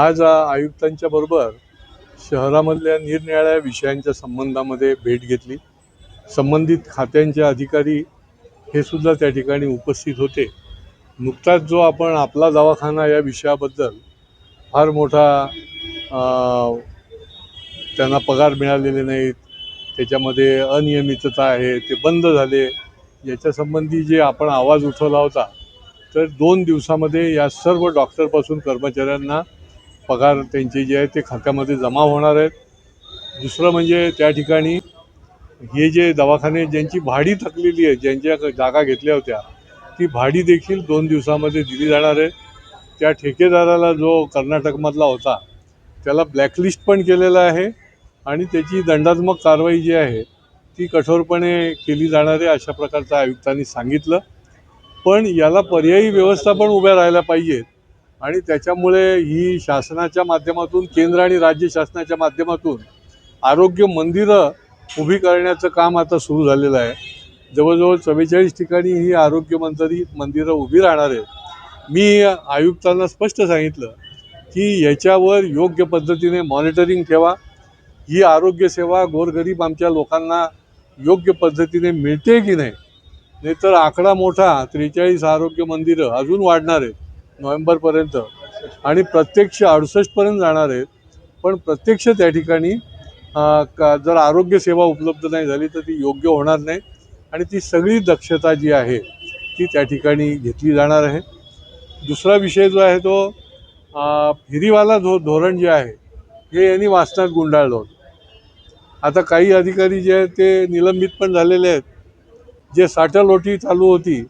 आज आयुक्तांच्या बरोबर शहरामधल्या निरनिराळ्या विषयांच्या संबंधामध्ये भेट घेतली. संबंधित खात्यांचे अधिकारी हे सुद्धा त्या ठिकाणी उपस्थित होते. नुकताच जो आपण आपला दवाखाना या विषयाबद्दल फार मोठा त्यांना पगार मिळालेले नाहीत. त्याच्यामध्ये अनियमितता आहे ते बंद झाले. याच्यासंबंधी जे आपण आवाज उठवला होता तर दोन दिवसामध्ये या सर्व डॉक्टरपासून कर्मचाऱ्यांना पगार त्यांचे जे आहे ते खात्यामध्ये जमा होणार आहेत. दुसरं म्हणजे त्या ठिकाणी हे जे दवाखाने ज्यांची भाडी थकलेली आहे ज्यांच्या जागा घेतल्या होत्या ती भाडी देखील दोन दिवसामध्ये दिली जाणार आहे. त्या ठेकेदाराला जो कर्नाटकमधला होता त्याला ब्लॅकलिस्ट पण केलेलं आहे आणि त्याची दंडात्मक कारवाई जी आहे ती कठोरपणे केली जाणार आहे अशा प्रकारचं आयुक्तांनी सांगितलं. पण याला पर्यायी व्यवस्था पण उभ्या राहायला पाहिजेत. आणि त्याच्यामुळे ही शासनाच्या माध्यमातून केंद्र आणि राज्य शासनाच्या माध्यमातून आरोग्य मंदिरं उभी करण्याचं काम आता सुरू झालेलं आहे. जवळजवळ चव्वेचाळीस ठिकाणी ही आरोग्य मंत्री मंदिरं उभी राहणार आहेत. मी आयुक्तांना स्पष्ट सांगितलं की याच्यावर योग्य पद्धतीने मॉनिटरिंग ठेवा. ही आरोग्यसेवा गोरगरीब आमच्या लोकांना योग्य पद्धतीने मिळते की नाही? नाहीतर आकडा मोठा त्रेचाळीस आरोग्य मंदिरं अजून वाढणार आहेत. नोव्हेंबरपर्यंत. आणि प्रत्यक्ष अडुसष्टपर्यंत जाणार आहेत. पण प्रत्यक्ष त्या ठिकाणी का जर आरोग्यसेवा उपलब्ध नाही झाली तर ती योग्य होणार नाही. आणि ती सगळी दक्षता जी आहे ती त्या ठिकाणी घेतली जाणार आहे. दुसरा विषय जो आहे तो हिरीवाला फेरीवाला धो धोरण जे आहे हे यांनी वाचनात गुंडाळलं होतं. आता काही अधिकारी जे आहेत ते निलंबित पण झालेले आहेत. जे साठलोटी चालू होती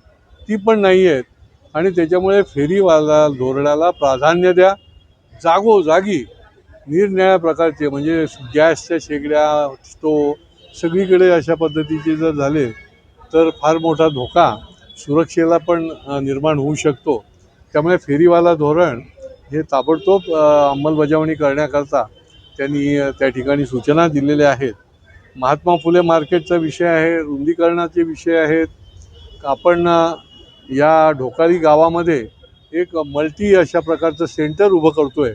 ती पण नाही आहेत. आणि त्याच्यामुळे फेरीवाला धोरणाला प्राधान्य द्या. जागोजागी निरनिळ्या प्रकारचे म्हणजे गॅसच्या शेगड्या स्टोव सगळीकडे अशा पद्धतीचे जर झाले तर फार मोठा धोका सुरक्षेला पण निर्माण होऊ शकतो. त्यामुळे फेरीवाला धोरण हे ताबडतोब अंमलबजावणी करण्याकरता त्यांनी त्या ठिकाणी सूचना दिलेल्या आहेत. महात्मा फुले मार्केटचा विषय आहे रुंदीकरणाचे विषय आहेत. आपण या ढोकाळी गावामध्ये एक मल्टी अशा प्रकारचं सेंटर उभं करतो आहे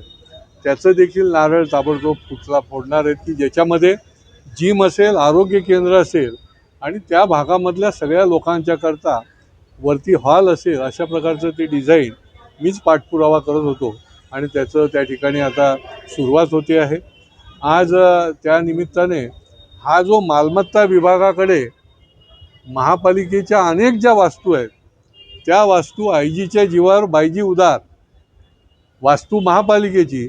त्याचं देखील नारळ ताबडतोब फुटला फोडणार आहेत की ज्याच्यामध्ये जिम असेल आरोग्य केंद्र असेल आणि त्या भागामधल्या सगळ्या लोकांच्याकरता वरती हॉल असेल अशा प्रकारचं ते डिझाईन मीच पाठपुरावा करत होतो. आणि त्याचं त्या ठिकाणी आता सुरुवात होते आहे. आज त्या निमित्ताने हा जो मालमत्ता विभागाकडे महापालिकेच्या अनेक ज्या वास्तू आहेत त्या वास्तू आईजीच्या जीवावर बायजी उदार वास्तू महापालिकेची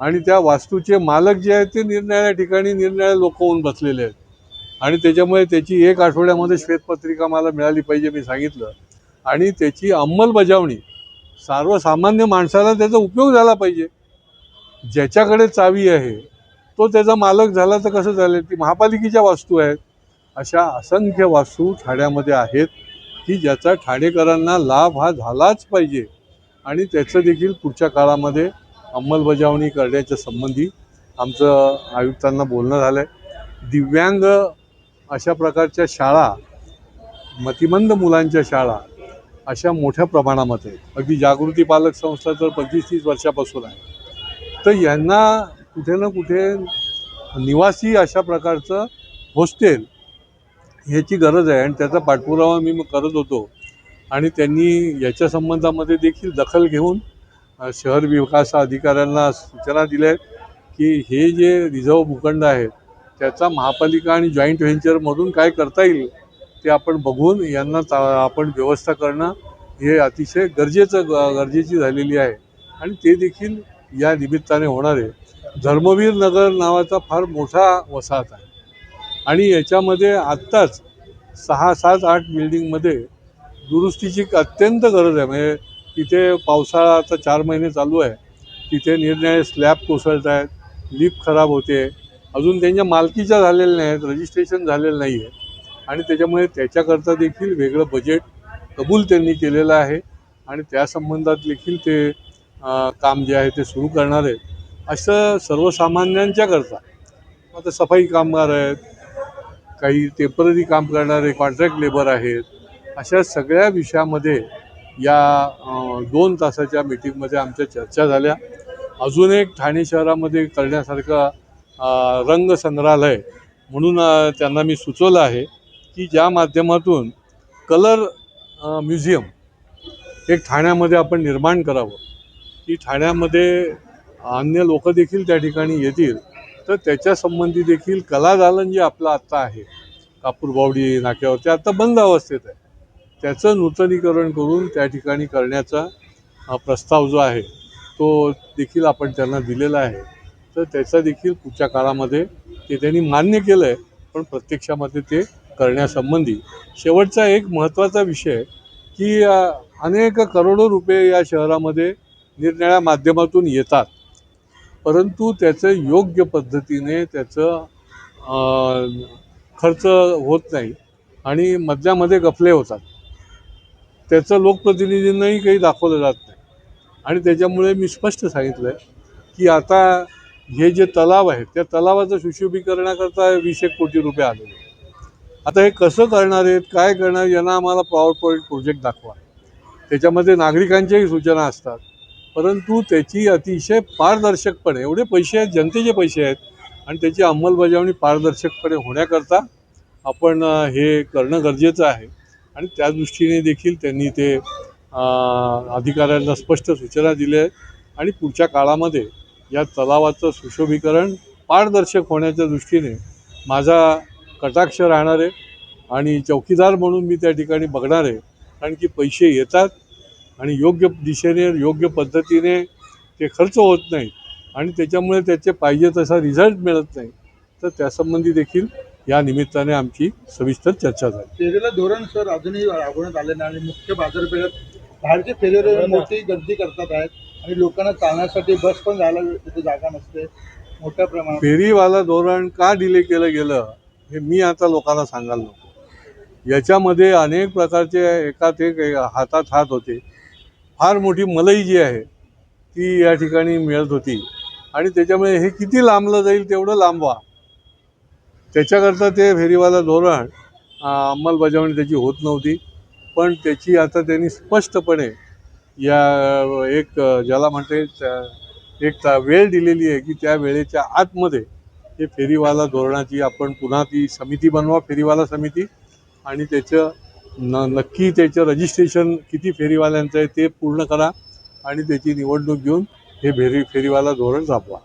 आणि त्या वास्तूचे मालक जे आहेत ते निरनिराळ्या ठिकाणी निरनिराळे लोक होऊन बसलेले आहेत. आणि त्याच्यामुळे त्याची एक आठवड्यामध्ये श्वेतपत्रिका मला मिळाली पाहिजे मी सांगितलं. आणि त्याची अंमलबजावणी सर्वसामान्य माणसाला त्याचा उपयोग झाला पाहिजे. ज्याच्याकडे चावी आहे तो त्याचा मालक झाला तर कसं झालं ती महापालिकेच्या वास्तू आहेत. अशा असंख्य वास्तू ठाण्यामध्ये आहेत. की ज्याचा ठाणेकरांना लाभ हा झालाच पाहिजे. आणि त्याचं देखील पुढच्या काळामध्ये अंमलबजावणी करण्याच्या संबंधी आमचं आयुक्तांना बोलणं झालं आहे दिव्यांग अशा प्रकारच्या शाळा मतिमंद मुलांच्या शाळा अशा मोठ्या प्रमाणामध्ये अगदी जागृती पालक संस्था तर पंचवीस तीस वर्षापासून आहे. तर यांना कुठे ना कुठे निवासी अशा प्रकारचं हॉस्टेल ह्याची गरज आहे आणि त्याचा पाठपुरावा मी मग करत होतो. आणि त्यांनी याच्या संबंधामध्ये देखील दखल घेऊन शहर विकास अधिकाऱ्यांना सूचना दिल्या आहेत की हे जे रिझर्व भूखंड आहेत त्याचा महापालिका आणि जॉईंट व्हेंचरमधून काय करता येईल ते आपण बघून यांना ता आपण व्यवस्था करणं हे अतिशय गरजेचं ग- गरजेची झालेली आहे. आणि ते देखील या निमित्ताने होणार आहे. धर्मवीर नगर नावाचा फार मोठा वसाहत आहे. आणि याच्यामध्ये आत्ताच सहा सात आठ बिल्डिंगमध्ये दुरुस्तीची अत्यंत गरज आहे. म्हणजे तिथे पावसाळा आता चार महिने चालू आहे. तिथे निरनिराळे स्लॅब कोसळत आहेत. लिप खराब होते. अजून त्यांच्या मालकीच्या झालेल्या नाही आहेत रजिस्ट्रेशन झालेलं नाही आहे आणि त्याच्यामुळे त्याच्याकरता देखील वेगळं बजेट कबूल त्यांनी केलेलं आहे. आणि त्या संबंधात देखील ते काम जे आहे ते सुरू करणार आहेत. असं सर्वसामान्यांच्याकरता. आता सफाई कामगार आहेत. काही टेंपररी काम करणारे कॉन्ट्रॅक्ट लेबर आहेत अशा सगळ्या विषयामध्ये या दोन तासाच्या मीटिंगमध्ये आमच्या चर्चा झाल्या. अजून एक ठाणे शहरामध्ये करण्यासारखं रंग संग्रहालय म्हणून त्यांना मी सुचवलं आहे की ज्या माध्यमातून कलर म्युझियम एक ठाण्यामध्ये आपण निर्माण करावं. की ठाण्यामध्ये अन्य लोक देखील त्या ठिकाणी येतील. तर त्याच्या संबंधी देखील कलादालन जे आपलं आत्ता आहे कापूरबावडी बावडी नाक्यावरती आत्ता बंद अवस्थेत आहे. त्याचं नूतनीकरण करून त्या ठिकाणी करण्याचा प्रस्ताव जो आहे तो देखील आपण त्यांना दिलेला आहे. तर त्याचा देखील पुढच्या काळामध्ये ते त्यांनी मान्य केलं आहे पण प्रत्यक्षामध्ये ते करण्यासंबंधी. शेवटचा एक महत्त्वाचा विषय की अनेक करोडो रुपये या शहरामध्ये निरनिळ्या माध्यमातून येतात. परंतु त्याचं योग्य पद्धतीने त्याचं खर्च होत नाही आणि मधल्यामध्ये गफले होतात. त्याचं लोकप्रतिनिधींनाही काही दाखवलं जात नाही. आणि त्याच्यामुळे मी स्पष्ट सांगितलं आहे की आता हे जे तलाव आहेत त्या तलावाचं सुशोभीकरणाकरता वीस एक कोटी रुपये आलेले आता हे कसं करणार आहेत काय करणार यांना आम्हाला पॉवर पॉईंट प्रोजेक्ट दाखवा. त्याच्यामध्ये नागरिकांच्याही सूचना असतात. परंतु त्याची अतिशय पारदर्शकपणे एवढे पैसे आहेत जनतेचे पैसे आहेत आणि त्याची अंमलबजावणी पारदर्शकपणे होण्याकरता आपण हे करणं गरजेचं आहे. आणि त्या दृष्टीने देखील त्यांनी ते अधिकाऱ्यांना स्पष्ट सूचना दिल्या आहेत. आणि पुढच्या काळामध्ये या तलावाचं सुशोभीकरण पारदर्शक होण्याच्या दृष्टीने माझा कटाक्ष राहणार आहे. आणि चौकीदार म्हणून मी त्या ठिकाणी बघणार आहे. कारण की पैसे येतात आणि योग्य दिशेने योग्य पद्धतीने ते खर्च होत नाही. आणि त्याच्यामुळे त्याचे पाहिजे तसा रिझल्ट मिळत नाही. तर त्यासंबंधी देखील या निमित्ताने आमची सविस्तर चर्चा झाली. फेरीला धोरण सर अजूनही राबवण्यात आले नाही आणि मुख्य बाजारपेठेत बाहेरचे फेरीवर मोठी गर्दी करतात आहेत आणि लोकांना चालण्यासाठी बस पण जायला तिथे जागा नसते. मोठ्या प्रमाणात. फेरीवाला धोरण का डिले केलं गेलं हे मी आता लोकांना सांगायला नको. याच्यामध्ये अनेक प्रकारचे एकात एक हातात हात होते. फार मोठी मलई जी आहे ती या ठिकाणी मिळत होती. आणि त्याच्यामुळे हे किती लांबलं जाईल तेवढं लांबवा. त्याच्याकरता ते फेरीवाला धोरण अंमलबजावणी त्याची होत नव्हती. पण त्याची आता त्यांनी स्पष्टपणे या एक ज्याला म्हणते त्या- एक ता- वेळ दिलेली आहे की त्या वेळेच्या आतमध्ये हे फेरीवाला धोरणाची आपण पुन्हा ती समिती बनवा फेरीवाला समिती. आणि त्याचं न नक्की त्याचं रजिस्ट्रेशन किती फेरीवाल्यांचं आहे ते पूर्ण करा आणि त्याची निवडणूक घेऊन हे फेरी फेरीवाला धोरण राबवा